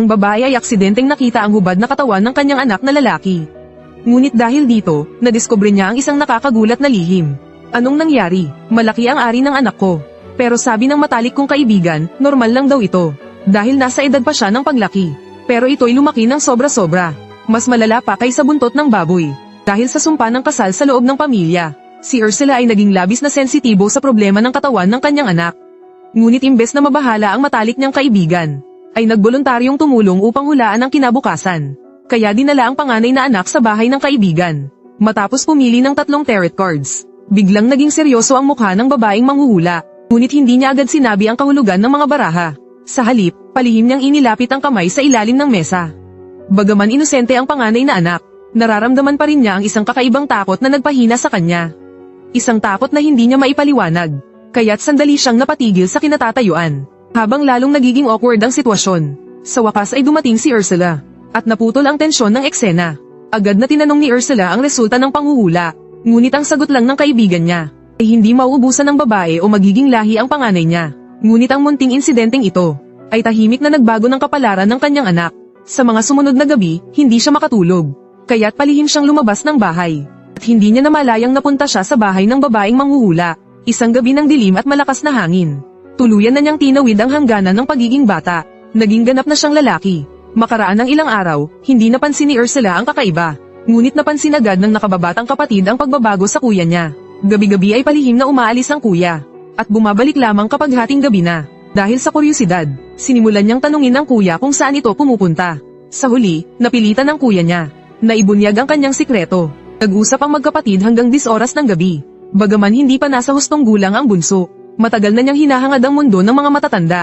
Ang babae ay aksidenteng nakita ang hubad na katawan ng kanyang anak na lalaki. Ngunit dahil dito, nadiskubre niya ang isang nakakagulat na lihim. Anong nangyari? Malaki ang ari ng anak ko. Pero sabi ng matalik kong kaibigan, normal lang daw ito. Dahil nasa edad pa siya ng paglaki. Pero ito'y lumaki ng sobra-sobra. Mas malala pa kaysa buntot ng baboy. Dahil sa sumpa ng kasal sa loob ng pamilya. Si Ursula ay naging labis na sensitibo sa problema ng katawan ng kanyang anak. Ngunit imbes na mabahala ang matalik niyang kaibigan, ay nagboluntaryong tumulong upang hulaan ang kinabukasan. Kaya dinala ang panganay na anak sa bahay ng kaibigan. Matapos pumili ng tatlong tarot cards, biglang naging seryoso ang mukha ng babaeng manghuhula. Ngunit hindi niya agad sinabi ang kahulugan ng mga baraha. Sa halip, palihim niyang inilapit ang kamay sa ilalim ng mesa. Bagaman inosente ang panganay na anak, nararamdaman pa rin niya ang isang kakaibang takot na nagpahina sa kanya. Isang takot na hindi niya maipaliwanag. Kaya't sandali siyang napatigil sa kinatatayuan. Habang lalong nagiging awkward ang sitwasyon. Sa wakas ay dumating si Ursula. At naputol ang tensyon ng eksena. Agad na tinanong ni Ursula ang resulta ng panghuhula. Ngunit ang sagot lang ng kaibigan niya ay hindi mauubusan ng babae o magiging lahi ang panganay niya. Ngunit ang munting insidenteng ito ay tahimik na nagbago ng kapalaran ng kanyang anak. Sa mga sumunod na gabi, hindi siya makatulog. Kaya't palihim siyang lumabas ng bahay. At hindi niya namalayang napunta siya sa bahay ng babaeng manghuhula. Isang gabi ng dilim at malakas na hangin. Tuluyan na niyang tinawid ang hangganan ng pagiging bata. Naging ganap na siyang lalaki. Makaraan ng ilang araw, hindi napansin ni Ursula ang kakaiba. Ngunit napansin agad ng nakababatang kapatid ang pagbabago sa kuya niya. Gabi-gabi ay palihim na umaalis ang kuya. At bumabalik lamang kapag hating gabi na. Dahil sa kuryosidad, sinimulan niyang tanungin ang kuya kung saan ito pumupunta. Sa huli, napilitan ng kuya niya. Naibunyag ang kanyang sikreto. Nag-usap ang magkapatid hanggang 10 oras ng gabi. Bagaman hindi pa nasa hustong gulang ang bunso, matagal na niyang hinahangad ang mundo ng mga matatanda.